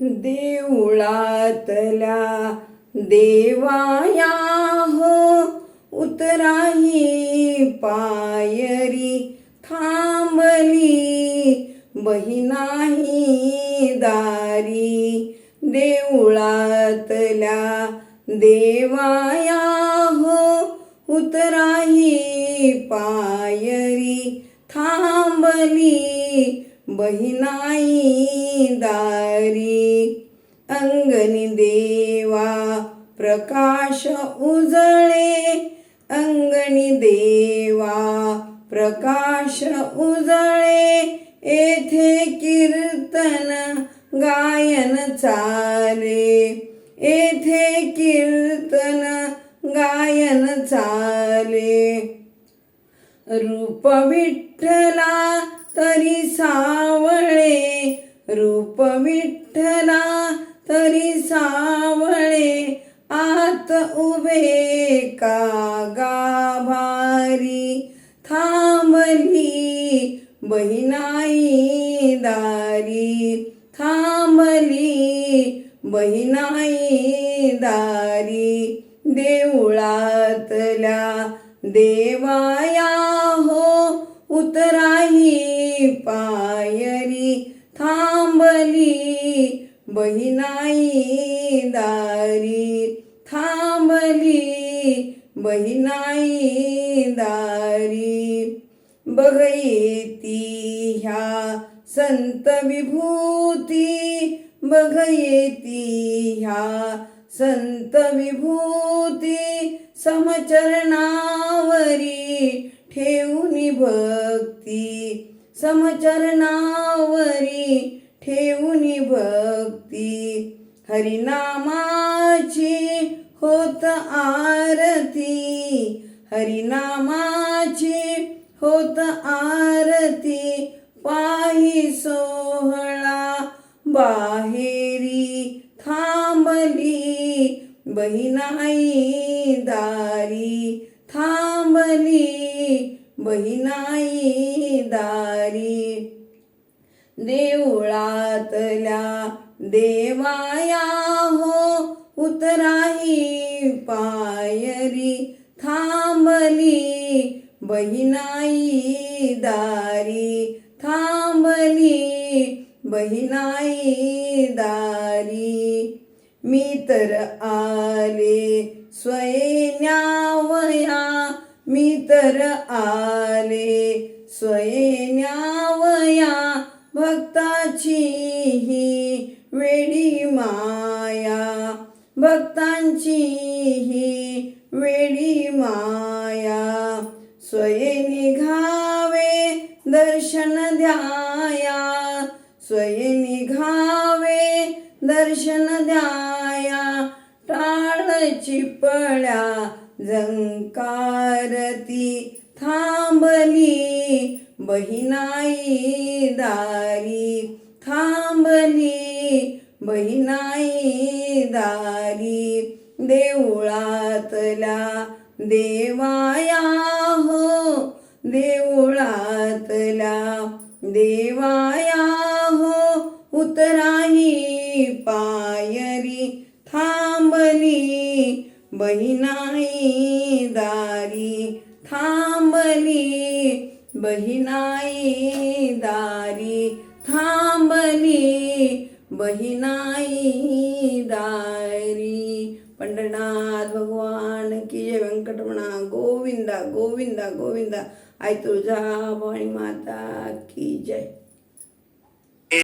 देऊळातल्या देवाया हो उतराही पायरी थांबली. बहिनाही दारी देऊळातल्या देवाया हो उतराही पायरी थांबली. बहिनाई दारी अंगणी देवा प्रकाश उजळे अंगणी देवा प्रकाश उजळे येथे कीर्तन गायन चाले येथे कीर्तन गायन चाले. रूप विठ्ठला तरी सावळे रूप विठ्ठला तरी सावळे आत उभे का गाभारी? थांबली बहिनाई दारी थांबली बहिनाई दारी देवळातल्या देवाया हो उतराही पायरी थांबली बहिनाई दारी थांबली बहिनाई दारी. बघयेती ह्या संत विभूती बघयेती ह्या संत विभूती समचरणावरी ठेवून भक्ती. समचरणावरी ठेवून भक्ती. हरिनामाची होत आरती. हरिनामाची होत आरती. पाही सोहळा बाहेरी थांबली. बहिनाई दारी थांबली. बहिनाई दारी. देवळातल्या देवाया हो उतराही पायरी थांबली. बहिनाई दारी थांबली बहिनाई दारी. मी तर आले स्वयन्यावया मी तर आले. स्वयन्यावया भक्ताची ही वेडी माया. भक्तांची ही वेडी माया. स्वये निघावे दर्शन द्याया. स्वये निघावे दर्शन द्या चिपळा चिपळ्या झंकारती थांबली. बहिनाई दारी थांबली. बहिनाई दारी देवळातला देवाया हो देवळातला देवाया हो उतरा बहिनाई दारी थांबली. बहिनाई दारी थांबली. बहिनाई दारी. पंढरनाथ भगवान की जय व्यंकटमणा गोविंदा गोविंदा गोविंदा. आई तुळजा भवानी माता की जय.